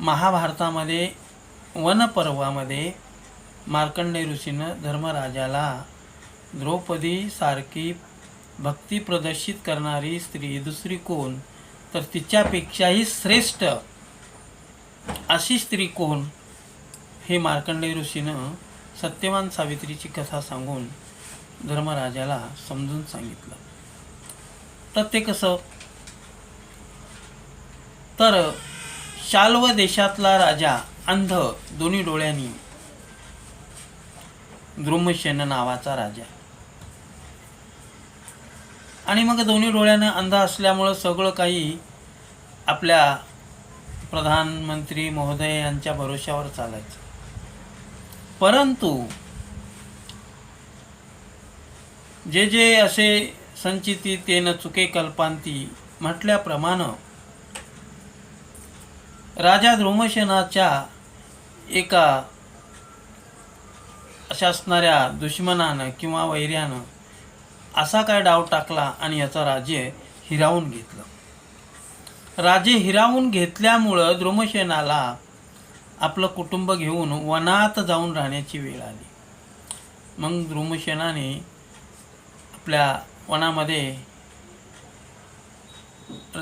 महाभारतामध्ये वनपर्वामध्ये मार्कंडे ऋषीनं धर्मराजाला द्रौपदीसारखी भक्ती प्रदर्शित करणारी स्त्री दुसरी कोण? तर तिच्यापेक्षाही श्रेष्ठ अशी स्त्री कोण? हे मार्कंडे ऋषीनं सत्यवान सावित्रीची कथा सांगून धर्मराजाला समजून सांगितलं. तर ते कसं? तर शाल्व देशातला राजा अंध दोन्ही डोळ्यांनी. द्रुमसेन नावाचा राजा. आणि मग दोन्ही डोळ्यानं अंध असल्यामुळं सगळं काही आपल्या प्रधानमंत्री महोदय यांच्या भरोश्यावर चालायचं. परंतु जे जे असे संचिती तेन चुके कल्पांती म्हटल्याप्रमाणे राजा ध्रुमसेनाच्या एका अशा असणाऱ्या दुश्मनानं किंवा वैर्यानं असा काय डाव टाकला आणि याचं राज्य हिरावून घेतलं. राजे हिरावून घेतल्यामुळं ध्रुमसेनाला आपलं कुटुंब घेऊन वनात जाऊन राहण्याची वेळ आली. मग ध्रुमसेनाने आपल्या वनामध्ये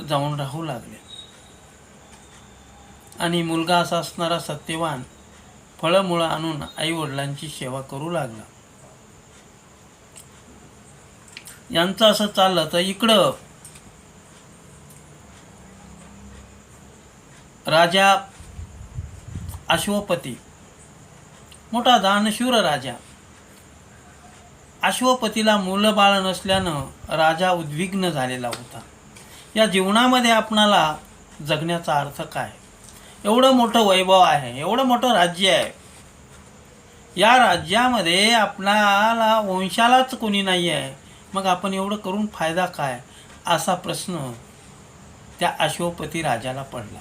जाऊन राहू लागले. आणि मुलगा असा असणारा सत्यवान फळमुळं आणून आईवडिलांची सेवा करू लागला. यांचं असं चाललं तर इकडं राजा अश्वपती मोठा दानशूर राजा. अश्वपतीला मुलंबाळ नसल्यानं राजा उद्विग्न झालेला होता. या जीवनामध्ये आपणाला जगण्याचा अर्थ काय? एवढं मोठं वैभव आहे एवढं मोठं राज्य आहे. या राज्यामध्ये आपणाला वंशालाच कोणी नाही आहे. मग आपण एवढं करून फायदा काय? असा प्रश्न त्या अश्वपती राजाला पडला.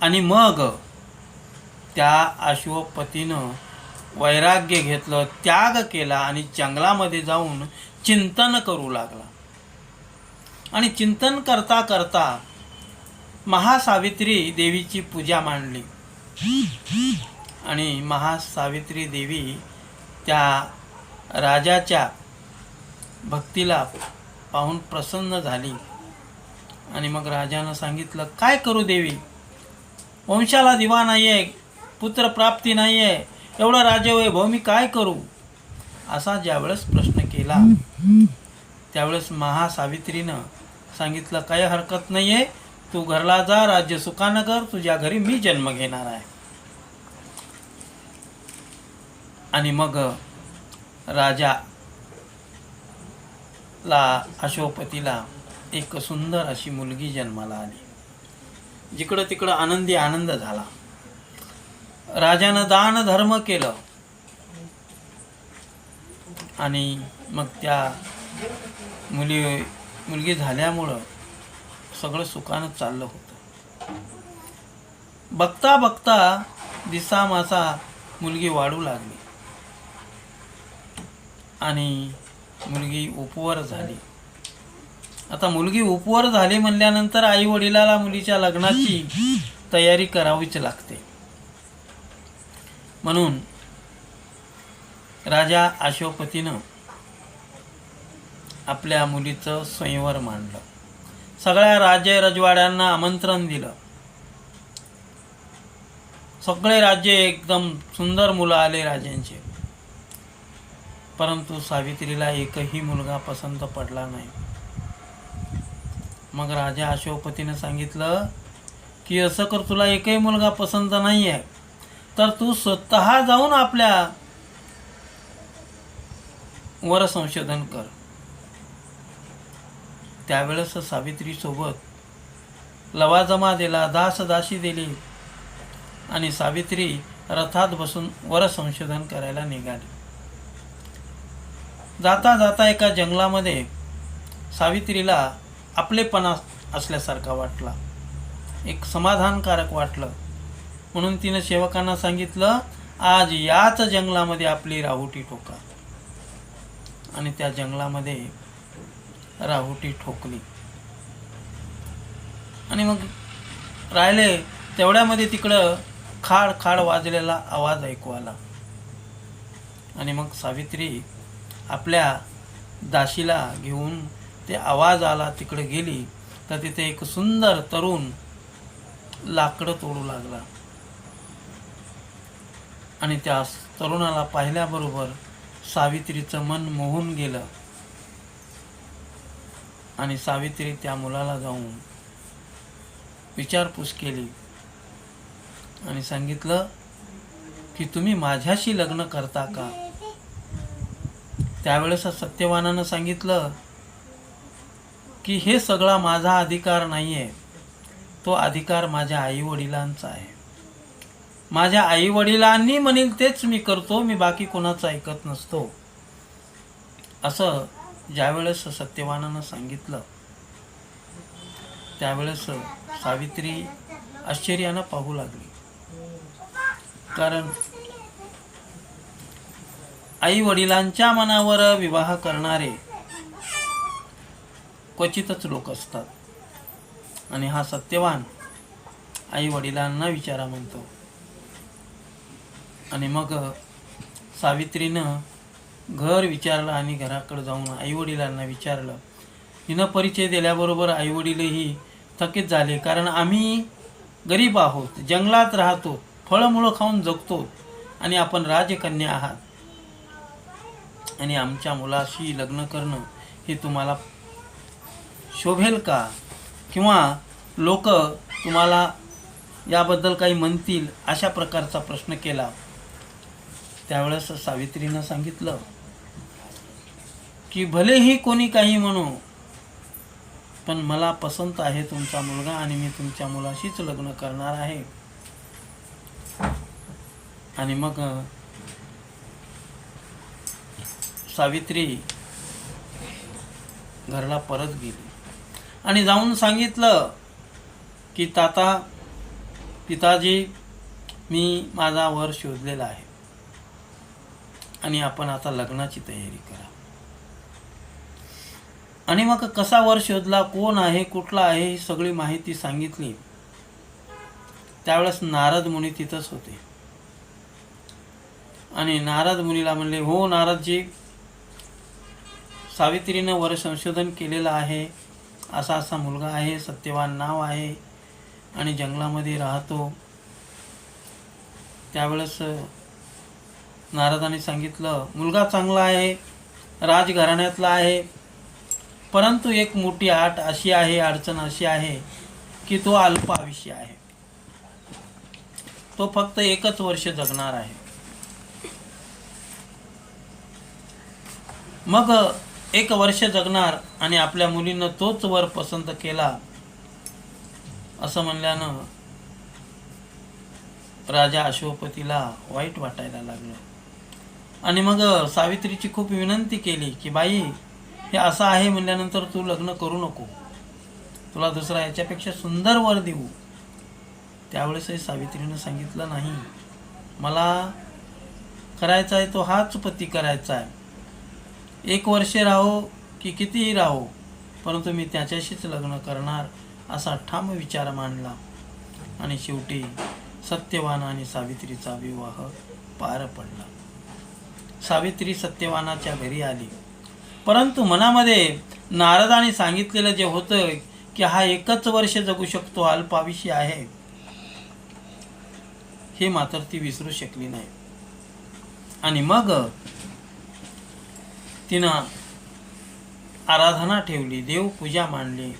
आणि मग त्या अश्वपतीनं वैराग्य घेतलं त्याग केला आणि जंगलामध्ये जाऊन चिंतन करू लागला. आणि चिंतन करता करता महासावित्री देवीची पूजा मांडली. आणि महासावित्री देवी त्या राजाच्या भक्तीला पाहून प्रसन्न झाली. आणि मग राजानं सांगितलं काय करू देवी? वंशाला दिवा नाही आहे पुत्रप्राप्ती नाही आहे एवढं राजवैभव मी काय करू? असा ज्यावेळेस प्रश्न केला त्यावेळेस महासावित्रीनं सांगितलं काही हरकत नाही आहे तू घरला जा राज्य सुखानं कर तुझ्या घरी मी जन्म घेणार आहे. आणि मग राजा ला अशोपतीला एक सुंदर अशी मुलगी जन्माला आली. जिकडं तिकडं आनंदी आनंद झाला. राजानं दान धर्म केलं. आणि मग त्या मुली मुलगी झाल्यामुळं सगळं सुखानं चाललं होतं. बघता बघता दिसा माझा मुलगी वाढू लागली. आणि मुलगी उपवर झाली. आता मुलगी उपवर झाली म्हणल्यानंतर आई वडिलाला मुलीच्या लग्नाची तयारी करावीच लागते. म्हणून राजा अशोपतीनं आपल्या मुलीचं स्वयंवर मांडलं. सगळ्या राज्य रजवाड्यांना आमंत्रण दिलं. सगळे राज्य एकदम सुंदर मुलं आले राजांचे. परंतु सावित्रीला एकही मुलगा पसंत पडला नाही. मग राजा अशोकपतीने सांगितलं की असं कर तुला एकही मुलगा पसंत नाही आहे तर तू स्वतः जाऊन आपल्या वर संशोधन कर. त्यावेळेस सावित्रीसोबत लवाजमा दिला दास दासी दिली आणि सावित्री रथात बसून वर संशोधन करायला निघाली. जाता जाता एका जंगलामध्ये सावित्रीला आपलेपणा असल्यासारखा वाटला. एक समाधानकारक वाटलं. म्हणून तिनं सेवकांना सांगितलं आज याच जंगलामध्ये आपली राहुटी ठोका आणि त्या जंगलामध्ये राहुटी ठोकली. आणि मग राहिले तेवढ्यामध्ये तिकडं खाड खाड वाजलेला आवाज ऐकू आला. आणि मग सावित्री आपल्या दाशीला घेऊन ते आवाज आला तिकडे गेली तर तिथे एक सुंदर तरुण लाकडं तोडू लागला. आणि त्या तरुणाला पाहिल्याबरोबर सावित्रीचं मन मोहून गेलं. आणि सावित्री त्या मुलाला जाऊन विचारपूस केली आणि सांगितलं की तुम्ही माझ्याशी लग्न करता का? त्यावेळेस सत्यवानानं सांगितलं की हे सगळा माझा अधिकार नाही आहे तो अधिकार माझ्या आईवडिलांचा आहे. माझ्या आईवडिलांनी म्हणेल तेच मी करतो मी बाकी कोणाचं ऐकत नसतो. असं ज्यावेळेस सत्यवानानं सांगितलं त्यावेळेस सावित्री आश्चर्यानं पाहू लागली. कारण आई वडिलांच्या मनावर विवाह करणारे क्वचितच लोक असतात. आणि हा सत्यवान आई वडिलांना विचारा म्हणतो. आणि मग सावित्रीनं घर विचारलं आणि घराकडे जाऊन आईवडिलांना विचारलं. हिनं परिचय दिल्याबरोबर आईवडीलही थकीत झाले कारण आम्ही गरीब आहोत जंगलात राहतो फळमुळं खाऊन जगतो आणि आपण राजकन्या आहात. आणि आमच्या मुलाशी लग्न करणं हे तुम्हाला शोभेल का? किंवा लोक तुम्हाला याबद्दल काही म्हणतील अशा प्रकारचा प्रश्न केला. त्यावेळेस सावित्रीनं सांगितलं की भलेही कोणी काही म्हणू पण मला पसंत आहे तुमचा मुलगा आणि मी तुमच्या मुलाशीच लग्न करणार आहे. आणि मग सावित्री घरला परत गेली. आणि जाऊन सांगितलं की ताता पिताजी मी माझा वर शोधलेला आहे. आणि आपण आता लग्नाची तयारी करा. आणि मग कसा वर शोधला कोण आहे कुठला आहे ही सगळी माहिती सांगितली. त्यावेळेस नारद मुनी तिथंच होते. आणि नारद मुनीला म्हणले हो नारदजी सावित्रीनं वर संशोधन केलेलं आहे. असा असा मुलगा आहे सत्यवान नाव आहे आणि जंगलामध्ये राहतो. त्यावेळेस नारदाने सांगितलं मुलगा चांगला आहे राजघराण्यातला आहे परंतु एक मोठी आट अशी आहे अडचण अशी आहे की तो अल्प आयुष्य आहे. तो फक्त एकच वर्ष जगणार आहे. मग एक वर्ष जगणार आणि आपल्या मुलीनं तोच वर पसंत केला असं म्हणल्यानं राजा अशोपतीला वाईट वाटायला लागलं. आणि मग सावित्रीची खूप विनंती केली की बाई हे असं आहे म्हणल्यानंतर तू लग्न करू नको. तुला दुसरा याच्यापेक्षा सुंदर वर देऊ. त्यावेळेसही सावित्रीनं सांगितलं नाही. मला करायचा आहे तो हाच पती करायचा आहे. एक वर्षे राहो की कितीही राहो परंतु मी त्याच्याशीच लग्न करणार असा ठाम विचार मांडला. आणि शेवटी सत्यवान आणि सावित्रीचा विवाह पार पडला. सावित्री सत्यवानाच्या घरी आली. परंतु मनामध्ये नारदाने सांगितलेलं जे होतं की हा एकच वर्ष जगू शकतो अल्पाविषय आहे. हे मात्र ती विसरू शकली नाही. आणि मग तिनं आराधना ठेवली देवपूजा मांडली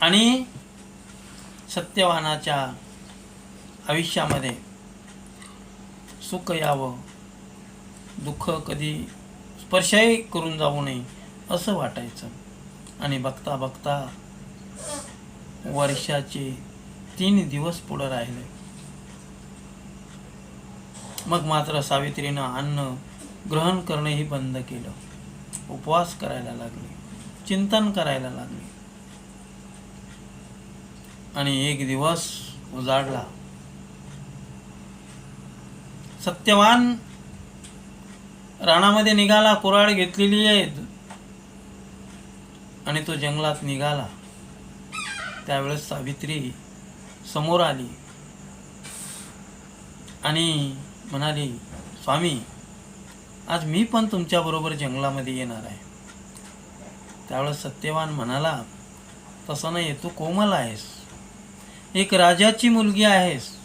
आणि सत्यवानाच्या आयुष्यामध्ये सुख यावं दुःख कधी स्पर्शही करून जाऊ नये असं वाटायचं. आणि बघता बघता वर्षाचे तीन दिवस पुढं राहिले. मग मात्र सावित्रीनं अन्न ग्रहण करणेही बंद केलं. उपवास करायला लागले चिंतन करायला लागले. आणि एक दिवस उजाडला. सत्यवान रानामध्ये निघाला कुऱ्हाड घेतलेली आहेत. आणि तो जंगलात निघाला. त्यावेळेस सावित्री समोर आली. आणि म्हणाली स्वामी आज मी पण तुमच्याबरोबर जंगलामध्ये येणार आहे. त्यावेळेस सत्यवान म्हणाला तसं नाही तू कोमल आहेस. एक राजाची मुलगी आहेस.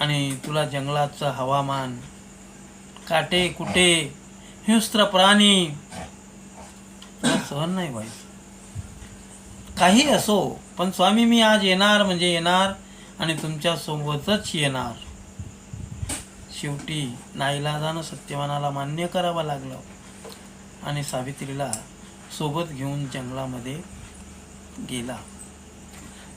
आणि तुला जंगलाचं हवामान काटे कुटे हिंस्त्र प्राणी. सहन नाही व्हायचं. काही असो पण स्वामी मी आज येणार म्हणजे येणार आणि तुमच्यासोबतच येणार. शेवटी नाईलाजानं सत्यवानाला मान्य करावं लागलं आणि सावित्रीला सोबत घेऊन जंगलामध्ये गेला.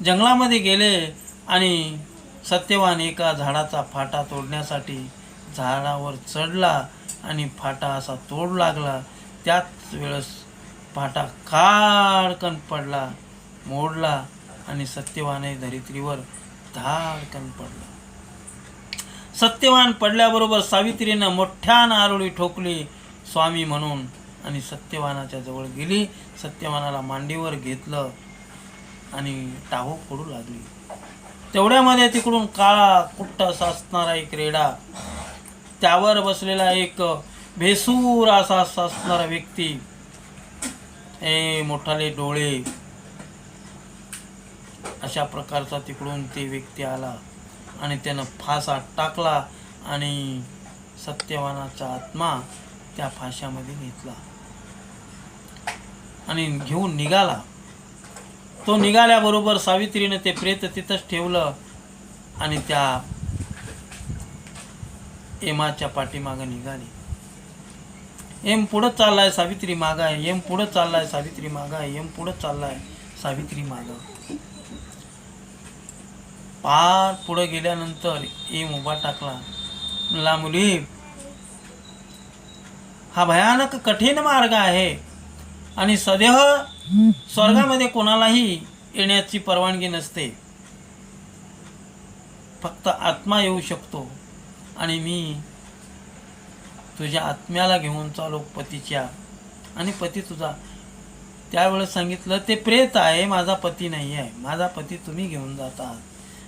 जंगलामध्ये गेले आणि सत्यवान एका झाडाचा फाटा तोडण्यासाठी झाडावर चढला आणि फाटा असा तोड लागला. त्याच वेळेस फाटा खाडकन पडला मोडला आणि सत्यवाने धरित्रीवर धाडकन पडला. सत्यवान पडल्याबरोबर सावित्रीनं मोठ्या नारुळी ठोकली स्वामी म्हणून आणि सत्यवानाच्या जवळ गेली. सत्यवानाला मांडीवर घेतलं आणि टाहो पडू लागली. तेवढ्यामध्ये तिकडून काळा कुट्ट असा असणारा एक रेडा त्यावर बसलेला एक भेसूर असा असणारा व्यक्ती. ए मोठाले डोळे. अशा प्रकारचा तिकडून ते व्यक्ती आला आणि त्यानं फासा टाकला आणि सत्यवानाचा आत्मा त्या फाशामध्ये घेतला आणि घेऊन निघाला. तो निघाल्याबरोबर सावित्रीने ते प्रेत तिथंच ठेवलं आणि त्या एमाच्या पाठीमागं निघाली. एम पुढं चाललाय सावित्री माग आहे. एम पुढं चाललाय सावित्री माग आहे. एम पुढं चाललाय सावित्री माग. पार पुढं गेल्यानंतर एम उभा टाकला. म्हणला मुली हा भयानक कठीण मार्ग आहे आणि सदेह स्वर्गामध्ये कोणालाही येण्याची परवानगी नसते. फक्त आत्मा येऊ शकतो. आणि मी तुझ्या आत्म्याला घेऊन चालू पतीच्या. आणि पती तुझा त्यावेळेस सांगितलं ते प्रेत आहे माझा पती नाही आहे माझा पती तुम्ही घेऊन जाता.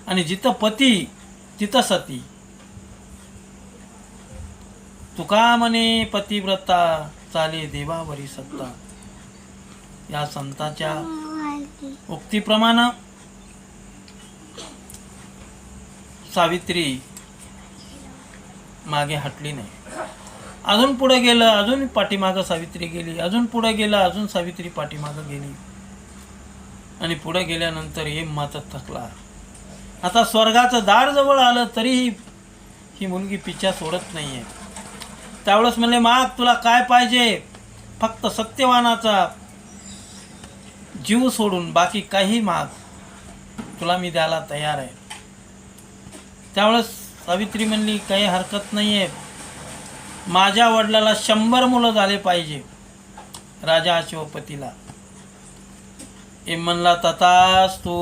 आणि जिथं पती तिथं सती. तुका म्हणे पतिव्रता चाले देवावरी सत्ता. या संताच्या उक्तीप्रमाणे सावित्री मागे हटली नाही. अजून पुढे गेलं अजून पाठीमागं सावित्री गेली अजून पुढे गेलं अजून सावित्री पाठीमागं गेली. आणि पुढे गेल्यानंतर हे माता थकला आता स्वर्गाचं दार जवळ आलं तरीही ही मुलगी पिच्छा सोडत नाहीये. त्यावेळेस म्हणले माग तुला काय पाहिजे? फक्त सत्यवानाचा जीव सोडून बाकी काही माग तुला मी द्यायला तयार आहे. त्यावेळेस सावित्री म्हणली काही हरकत नाही आहे माझ्या वडिलाला शंभर मुलं झाले पाहिजे. राजा शिवपतीला हे म्हणला तथाच तो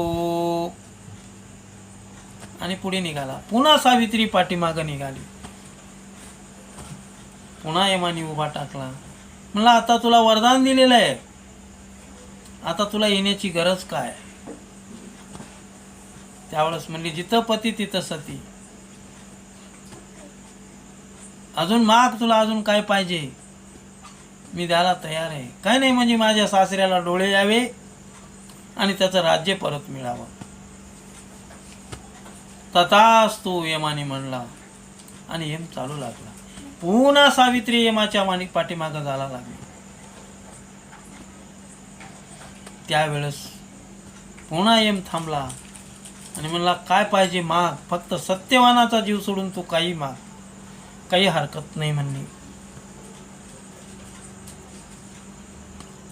आणि पुढे निघाला. पुन्हा सावित्री पाठीमागं निघाली. पुन्हा यमाने उभा टाकला. म्हणला आता तुला वरदान दिलेलं आहे. आता तुला येण्याची गरज काय? त्यावेळेस म्हणली जिथं पती तिथं सती. अजून माग तुला अजून काय पाहिजे? मी द्यायला तयार आहे. काय नाही म्हणजे माझ्या सासऱ्याला डोळे यावे आणि त्याचं राज्य परत मिळावं. तथाच तो यमाने म्हणला आणि यम चालू लागला. पुन्हा सावित्री यमाच्या माणिक पाठीमागं जायला लागली. त्यावेळेस पुन्हा यम थांबला आणि म्हणला काय पाहिजे माग? फक्त सत्यवानाचा जीव सोडून तू काही माग काही हरकत नाही म्हणली.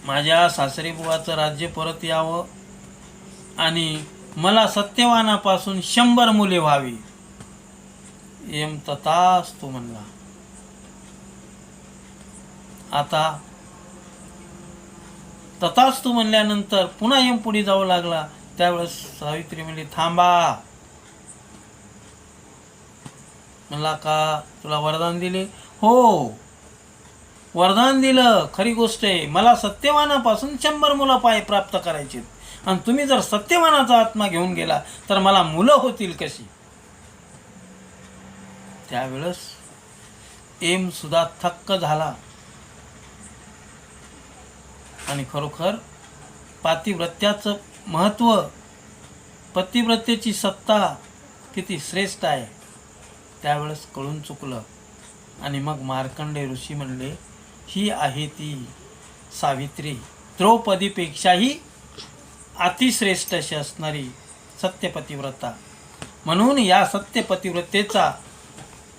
माझ्या सासरी बुवाचं राज्य परत यावं आणि मला सत्यवानापासून शंभर मुले व्हावी एम तथाच तो म्हणला. आता तथाच तू म्हणल्यानंतर पुन्हा एम पुढे जाऊ लागला. त्यावेळेस सावित्री म्हणली थांबा म्हणला का? तुला वरदान दिले? हो. वरदान दिलं. खरी गोष्ट आहे. मला सत्यवानापासून शंभर मुलं पाय प्राप्त करायची आणि तुम्ही जर सत्यवानाचा आत्मा घेऊन गेला तर मला मुलं होतील कशी? त्यावेळेस एम सुद्धा थक्क झाला. आणि खरोखर पातिव्रत्याचं महत्त्व पतिव्रतेची सत्ता किती श्रेष्ठ आहे. त्यावेळेस कळून चुकलं. आणि मग मार्कंडे ऋषी म्हणले ही आहे ती सावित्री. द्रौपदीपेक्षाही अतिश्रेष्ठ अशी असणारी सत्यपतिव्रता. म्हणून या सत्यपतिव्रतेचा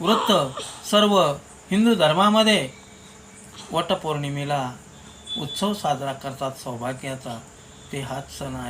व्रत सर्व हिंदू धर्मामध्ये वटपौर्णिमेला उत्सव साजरा करतात सौभाग्याचा. ते हाच सण आहे.